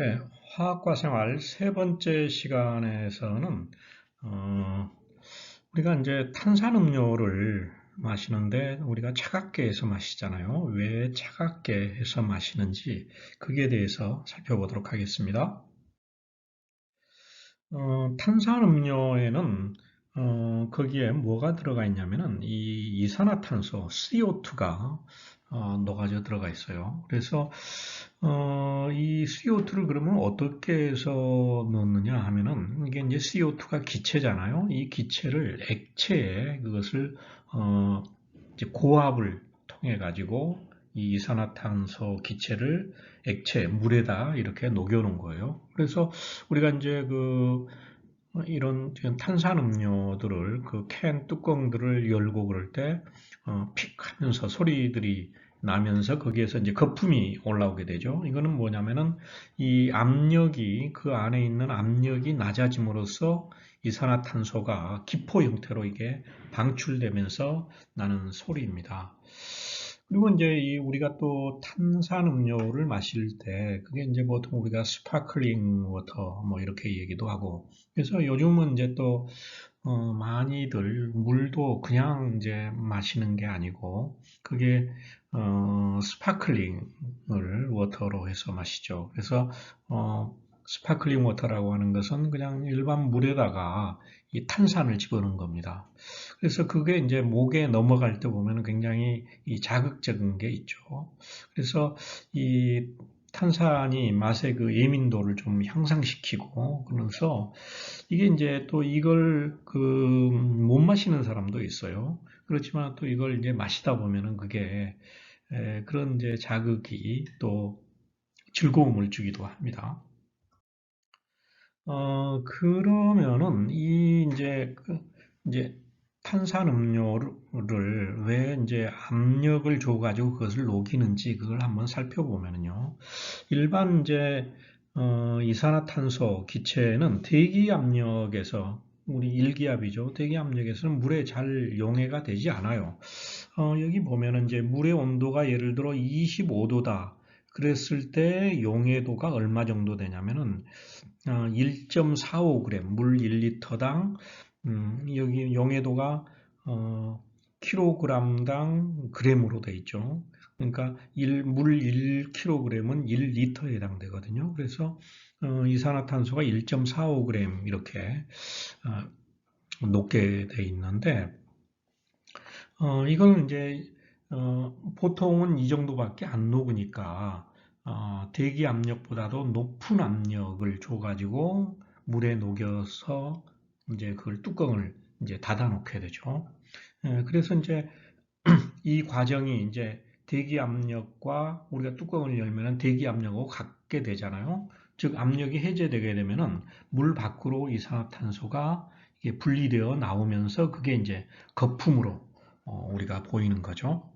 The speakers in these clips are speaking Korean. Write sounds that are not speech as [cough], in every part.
네, 화학과 생활 세 번째 시간에서는 어, 우리가 이제 탄산음료를 마시는데 우리가 차갑게 해서 마시잖아요. 왜 차갑게 해서 마시는지 그게 대해서 살펴보도록 하겠습니다. 어, 탄산음료에는 어, 거기에 뭐가 들어가 있냐면은 이 이산화탄소 CO2가 어, 녹아져 들어가 있어요. 그래서 어, 이 CO2를 그러면 어떻게 해서 넣느냐 하면은 이게 이제 CO2가 기체잖아요. 이 기체를 액체에 그것을 어, 이제 고압을 통해 가지고 이 이산화탄소 기체를 액체 물에다 이렇게 녹여 놓은 거예요. 그래서 우리가 이제 그 이런 탄산 음료들을 그 캔 뚜껑들을 열고 그럴 때픽 어, 하면서 소리들이 나면서 거기에서 이제 거품이 올라오게 되죠. 이거는 뭐냐면은 이 압력이 그 안에 있는 압력이 낮아짐으로써 이산화탄소가 기포 형태로 이게 방출되면서 나는 소리입니다. 그리고 이제 이 우리가 또 탄산 음료를 마실 때 그게 이제 보통 우리가 스파클링 워터 뭐 이렇게 얘기도 하고 그래서 요즘은 이제 또 어, 많이들 물도 그냥 이제 마시는 게 아니고 그게 어, 스파클링을 워터로 해서 마시죠. 그래서 어, 스파클링 워터라고 하는 것은 그냥 일반 물에다가 이 탄산을 집어넣은 겁니다. 그래서 그게 이제 목에 넘어갈 때 보면 굉장히 이 자극적인 게 있죠. 그래서 이 탄산이 맛의 그 예민도를 좀 향상시키고 그러면서 이게 이제 또 이걸 그 못 마시는 사람도 있어요. 그렇지만 또 이걸 이제 마시다 보면은 그게 그런 이제 자극이 또 즐거움을 주기도 합니다. 어, 그러면은 이 이제 그 이제 탄산음료를 왜 이제 압력을 줘가지고 그것을 녹이는지 그걸 한번 살펴보면요. 일반 이제 어, 이산화탄소 기체는 대기 압력에서 우리 일기압이죠. 대기 압력에서는 물에 잘 용해가 되지 않아요. 어, 여기 보면은 이제 물의 온도가 예를 들어 25도다. 그랬을 때 용해도가 얼마 정도 되냐면은 어, 1.45g 물 1리터당 음, 여기 용해도가 어, 킬로그램당 그램으로 되어 있죠. 그러니까 1, 물 1kg은 1리터에 해당되거든요. 그래서 어, 이산화탄소가 1.45g 이렇게 어, 높게 돼 있는데 어, 이거는 이제 어, 보통은 이 정도밖에 안 녹으니까 어, 대기 압력보다도 높은 압력을 줘가지고 물에 녹여서 이제 그걸 뚜껑을 이제 닫아 놓게 되죠. 예, 그래서 이제 [clears throat] 이 과정이 이제 대기 압력과 우리가 뚜껑을 열면은 대기 압력하고 같게 되잖아요. 즉 압력이 해제되게 되면은 물 밖으로 이산화탄소가 분리되어 나오면서 그게 이제 거품으로 어, 우리가 보이는 거죠.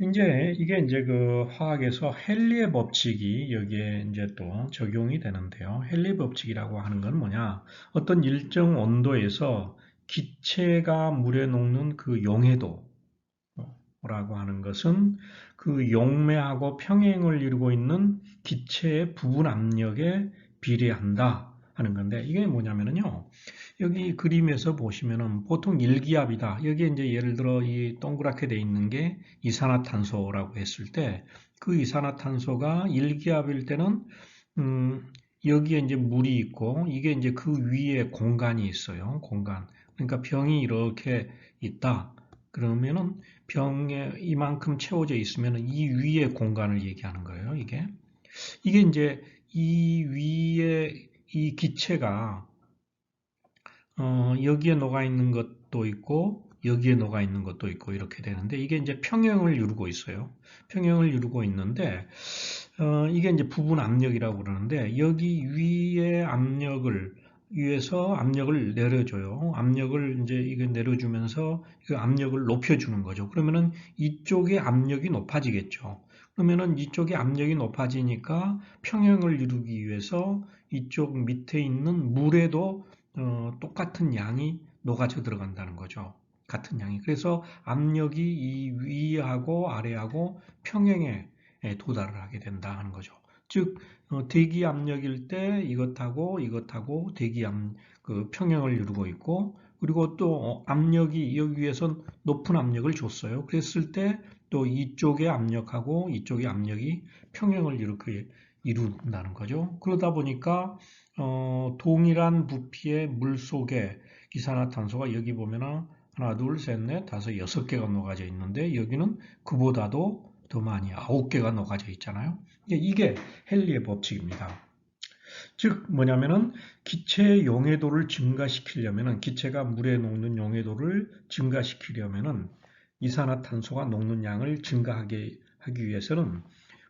이제 이게 이제 그 화학에서 헨리의 법칙이 여기에 이제 또 적용이 되는데요. 헨리 법칙이라고 하는 건 뭐냐? 어떤 일정 온도에서 기체가 물에 녹는 그 용해도 라고 하는 것은 그 용매하고 평행을 이루고 있는 기체의 부분 압력에 비례한다 하는 건데 이게 뭐냐면요 여기 그림에서 보시면은 보통 일기압이다. 여기에 이제 예를 들어 이 동그랗게 돼 있는 게 이산화탄소라고 했을 때 그 이산화탄소가 일기압일 때는 음 여기에 이제 물이 있고 이게 이제 그 위에 공간이 있어요. 공간. 그러니까 병이 이렇게 있다. 그러면은 병에 이만큼 채워져 있으면 이 위에 공간을 얘기하는 거예요. 이게 이게 이제 이 위에 이 기체가 어, 여기에 녹아 있는 것도 있고 여기에 녹아 있는 것도 있고 이렇게 되는데 이게 이제 평형을 이루고 있어요. 평형을 이루고 있는데 어, 이게 이제 부분 압력이라고 그러는데 여기 위에 압력을 위에서 압력을 내려줘요. 압력을 이제 이거 내려주면서 그 압력을 높여주는 거죠. 그러면은 이쪽의 압력이 높아지겠죠. 그러면은 이쪽의 압력이 높아지니까 평형을 이루기 위해서 이쪽 밑에 있는 물에도 어, 똑같은 양이 녹아져 들어간다는 거죠. 같은 양이. 그래서 압력이 이 위하고 아래하고 평행에 도달을 하게 된다 하는 거죠. 즉 어, 대기 압력일 때 이것하고 이것하고 대기 압, 그 평형을 이루고 있고 그리고 또 어, 압력이 여기 위에서 높은 압력을 줬어요. 그랬을 때 또 이쪽의 압력하고 이쪽의 압력이 평형을 이렇게 이룬다는 거죠. 그러다 보니까 어, 동일한 부피의 물 속에 이산화탄소가 여기 보면은 하나, 둘, 셋, 넷, 다섯, 여섯 개가 녹아져 있는데 여기는 그보다도 더 많이 아홉 개가 녹아져 있잖아요. 이게 헨리의 법칙입니다. 즉 뭐냐면은 기체의 용해도를 증가시키려면은 기체가 물에 녹는 용해도를 증가시키려면은 이산화탄소가 녹는 양을 증가하게 하기 위해서는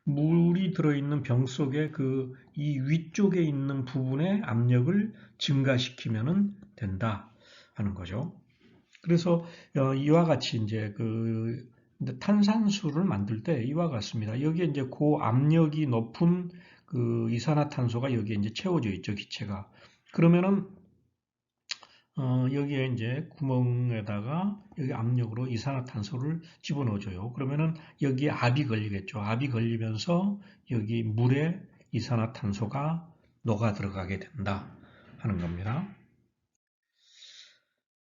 물이 들어있는 병 속에 그 이 위쪽에 있는 부분의 압력을 증가시키면 된다 하는 거죠. 그래서 어, 이와 같이 이제 그 탄산수를 만들 때 이와 같습니다. 여기에 이제 고압력이 높은 그 이산화탄소가 여기에 이제 채워져 있죠, 기체가. 그러면은 어, 여기에 이제 구멍에다가 여기 압력으로 이산화탄소를 집어넣어줘요. 그러면은 여기에 압이 걸리겠죠. 압이 걸리면서 여기 물에 이산화탄소가 녹아 들어가게 된다 하는 겁니다.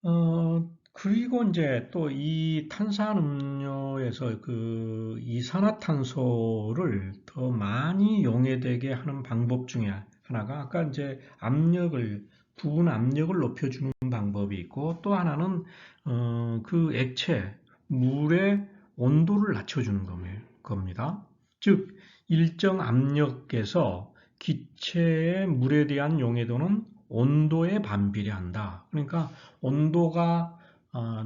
어, 그리고 이제 또 이 탄산음료에서 그 이산화탄소를 더 많이 용해되게 하는 방법 중에 하나가 아까 이제 압력을 부분 압력을 높여주는 방법이 있고 또 하나는 어, 그 액체 물의 온도를 낮춰주는 겁니다. 즉 일정 압력에서 기체의 물에 대한 용해도는 온도에 반비례한다. 그러니까 온도가 어,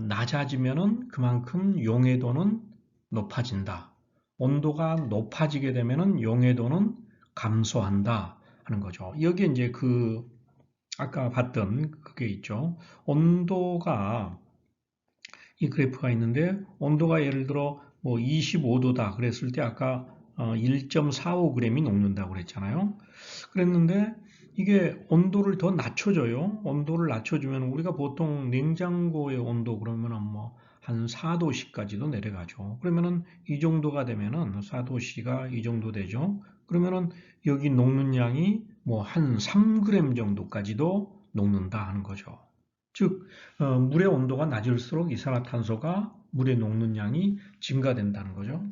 낮아지면은 그만큼 용해도는 높아진다. 온도가 높아지게 되면은 용해도는 감소한다 하는 거죠. 여기 이제 그 아까 봤던 그게 있죠. 온도가 이 그래프가 있는데 온도가 예를 들어 뭐 25도다 그랬을 때 아까 1.45g이 어, 녹는다고 그랬잖아요. 그랬는데 이게 온도를 더 낮춰줘요. 온도를 낮춰주면 우리가 보통 냉장고의 온도 그러면은 뭐 한 4도씨까지도 내려가죠. 그러면은 이 정도가 되면은 4도씨가 이 정도 되죠. 그러면은 여기 녹는 양이 뭐 한 3g 정도까지도 녹는다 하는 거죠. 즉 어, 물의 온도가 낮을수록 이산화탄소가 물에 녹는 양이 증가된다는 거죠.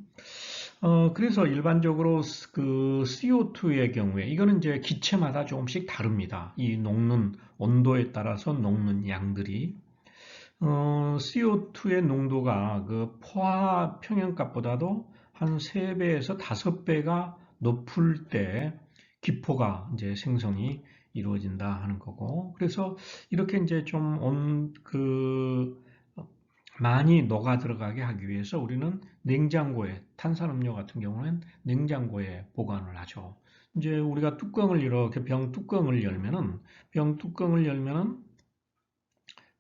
어, 그래서 일반적으로 그 CO2의 경우에 이거는 이제 기체마다 조금씩 다릅니다. 이 녹는 온도에 따라서 녹는 양들이 어, CO2의 농도가 그 포화 평형값보다도 한 3배에서 5배가 높을 때 기포가 이제 생성이 이루어진다 하는 거고 그래서 이렇게 이제 좀 온 그 많이 녹아 들어가게 하기 위해서 우리는 냉장고에 탄산음료 같은 경우는 냉장고에 보관을 하죠. 이제 우리가 뚜껑을 이렇게 병 뚜껑을 열면은 병 뚜껑을 열면은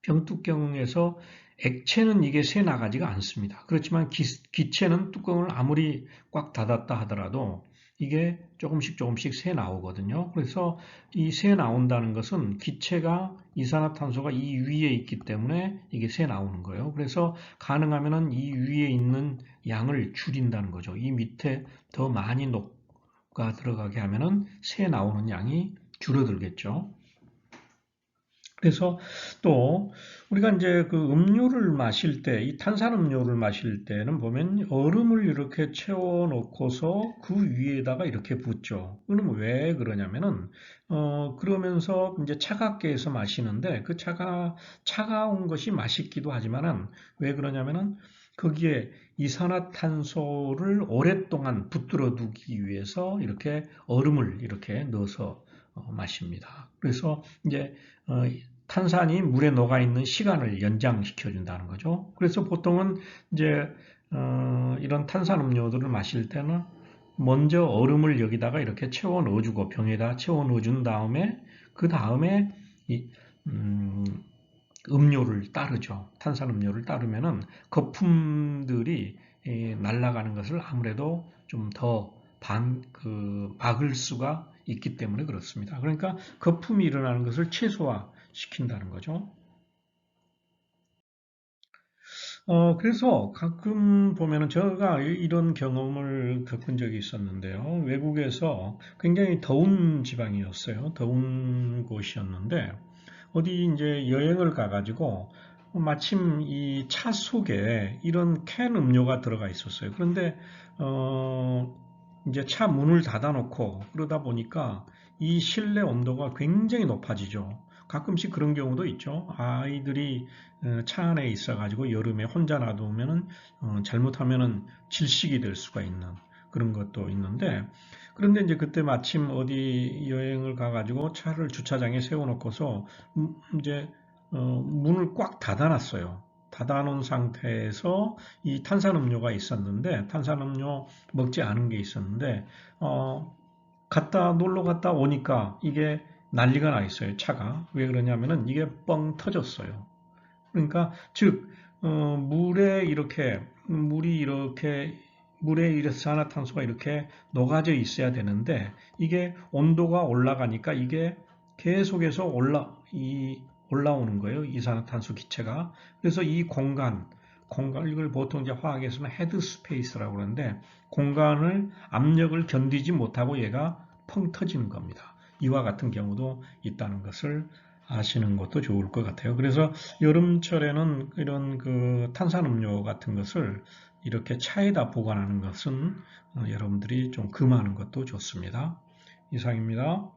병 뚜껑에서 액체는 이게 새 나가지가 않습니다. 그렇지만 기, 기체는 뚜껑을 아무리 꽉 닫았다 하더라도 이게 조금씩 조금씩 새 나오거든요. 그래서 이 새 나온다는 것은 기체가 이산화탄소가 이 위에 있기 때문에 이게 새 나오는 거예요. 그래서 가능하면 이 위에 있는 양을 줄인다는 거죠. 이 밑에 더 많이 녹아 들어가게 하면은 새 나오는 양이 줄어들겠죠. 그래서 또 우리가 이제 그 음료를 마실 때, 이 탄산음료를 마실 때는 보면 얼음을 이렇게 채워 놓고서 그 위에다가 이렇게 붓죠. 그럼 왜 그러냐면은, 어, 그러면서 이제 차갑게 해서 마시는데 그 차가, 차가운 것이 맛있기도 하지만은 왜 그러냐면은 거기에 이산화탄소를 오랫동안 붙들어 두기 위해서 이렇게 얼음을 이렇게 넣어서 어, 마십니다. 그래서 이제 어, 탄산이 물에 녹아 있는 시간을 연장시켜 준다는 거죠. 그래서 보통은 이제 어, 이런 탄산 음료들을 마실 때는 먼저 얼음을 여기다가 이렇게 채워 넣어주고 병에다 채워 넣어준 다음에 그 다음에 이, 음, 음료를 따르죠. 탄산 음료를 따르면은 거품들이 예, 날아가는 것을 아무래도 좀더 반, 그, 막을 수가 있기 때문에 그렇습니다. 그러니까 거품이 일어나는 것을 최소화 시킨다는 거죠. 어, 그래서 가끔 보면은 제가 이- 이런 경험을 겪은 적이 있었는데요. 외국에서 굉장히 더운 지방이었어요. 더운 곳이었는데, 어디 이제 여행을 가가지고 마침 이 차 속에 이런 캔 음료가 들어가 있었어요. 그런데, 어, 이제 차 문을 닫아놓고 그러다 보니까 이 실내 온도가 굉장히 높아지죠. 가끔씩 그런 경우도 있죠. 아이들이 어, 차 안에 있어가지고 여름에 혼자 놔두면은 어, 잘못하면은 질식이 될 수가 있는 그런 것도 있는데 그런데 이제 그때 마침 어디 여행을 가가지고 차를 주차장에 세워놓고서 음, 이제 어, 문을 꽉 닫아놨어요. 닫아놓은 상태에서 이 탄산음료가 있었는데 탄산음료 먹지 않은 게 있었는데 어, 갔다 놀러 갔다 오니까 이게 난리가 나 있어요. 차가 왜 그러냐면은 이게 뻥 터졌어요. 그러니까 즉 어, 물에 이렇게 물이 이렇게 물에 이산화탄소가 이렇게 녹아져 있어야 되는데 이게 온도가 올라가니까 이게 계속해서 올라 이 올라오는 거예요. 이산화탄소 기체가. 그래서 이 공간 공간 이걸 보통 이제 화학에서는 헤드 스페이스라고 그러는데 공간을 압력을 견디지 못하고 얘가 펑 터지는 겁니다. 이와 같은 경우도 있다는 것을 아시는 것도 좋을 것 같아요. 그래서 여름철에는 이런 그 탄산음료 같은 것을 이렇게 차에다 보관하는 것은 어, 여러분들이 좀 금하는 것도 좋습니다. 이상입니다.